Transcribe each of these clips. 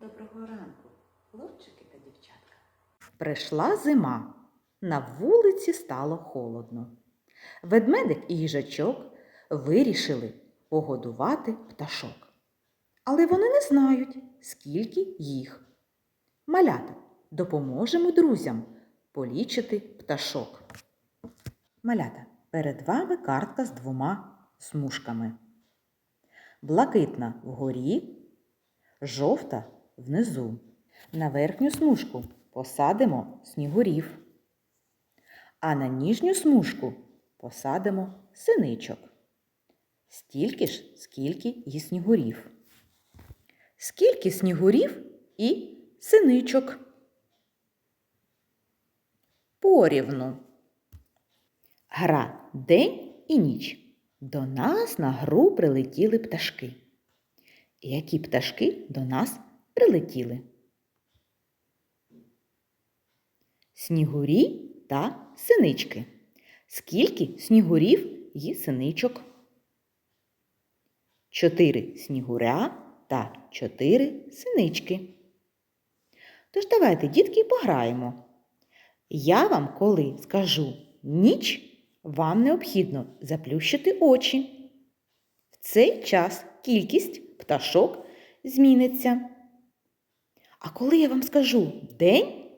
Доброго ранку, хлопчики та дівчатка. Прийшла зима. На вулиці стало холодно. Ведмедик і їжачок вирішили погодувати пташок. Але вони не знають, скільки їх. Малята, допоможемо друзям полічити пташок. Малята, перед вами картка з двома смужками. Блакитна вгорі, жовта внизу. На верхню смужку посадимо снігурів, а на ніжню смужку посадимо синичок. Стільки ж, скільки і снігурів. Скільки снігурів і синичок. Порівну. Гра день і ніч. До нас на гру прилетіли пташки. Які пташки до нас прилетіли? Снігурі та синички. Скільки снігурів і синичок? Чотири снігуря та чотири синички. Тож давайте, дітки, пограємо. Я вам, коли скажу ніч, вам необхідно заплющити очі. В цей час кількість пташок зміниться. А коли я вам скажу день,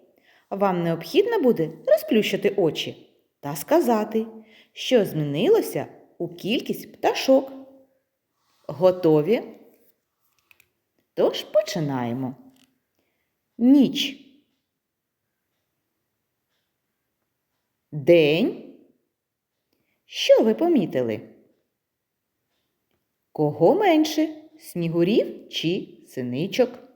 вам необхідно буде розплющити очі та сказати, що змінилося у кількість пташок. Готові? Тож починаємо. Ніч. День. Що ви помітили? Кого менше? Снігурів чи синичок?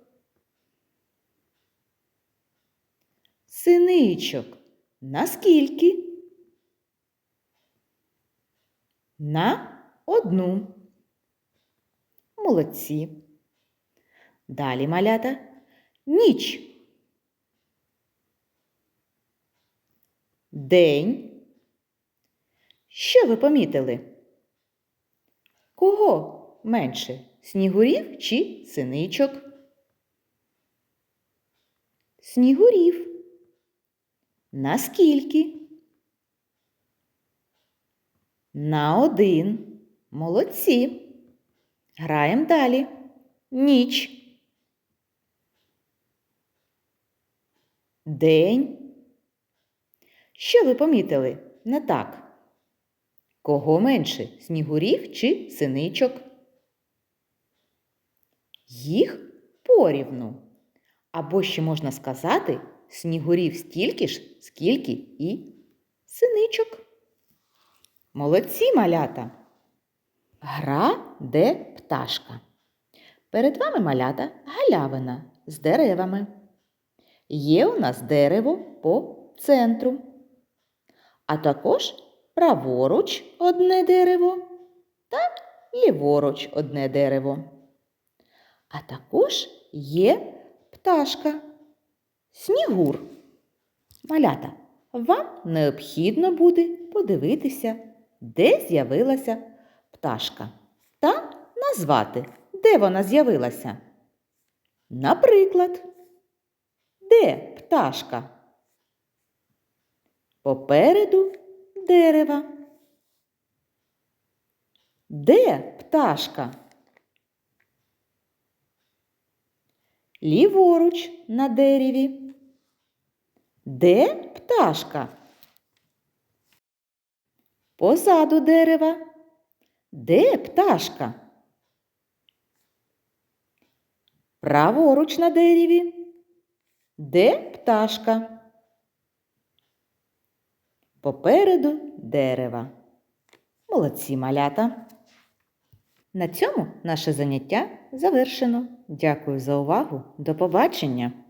Синичок. Наскільки? На одну. Молодці. Далі малята. Ніч. День. Що ви помітили? Кого менше? Снігурів чи синичок? Снігурів. Наскільки? На один. Молодці. Граємо далі. Ніч. День. Що ви помітили? Не так. Кого менше снігурів чи синичок? Їх порівну. Або ще можна сказати, снігурів стільки ж, скільки і синичок. Молодці малята. Гра де пташка. Перед вами малята галявина з деревами. Є у нас дерево по центру. А також праворуч одне дерево та ліворуч одне дерево. А також є пташка, снігур. Малята, вам необхідно буде подивитися, де з'явилася пташка, та назвати, де вона з'явилася. Наприклад, де пташка? Попереду дерева. Де пташка? Ліворуч на дереві. Де пташка? Позаду дерева. Де пташка? Праворуч на дереві. Де пташка? Попереду дерева. Молодці малята. На цьому наше заняття завершено. Дякую за увагу. До побачення!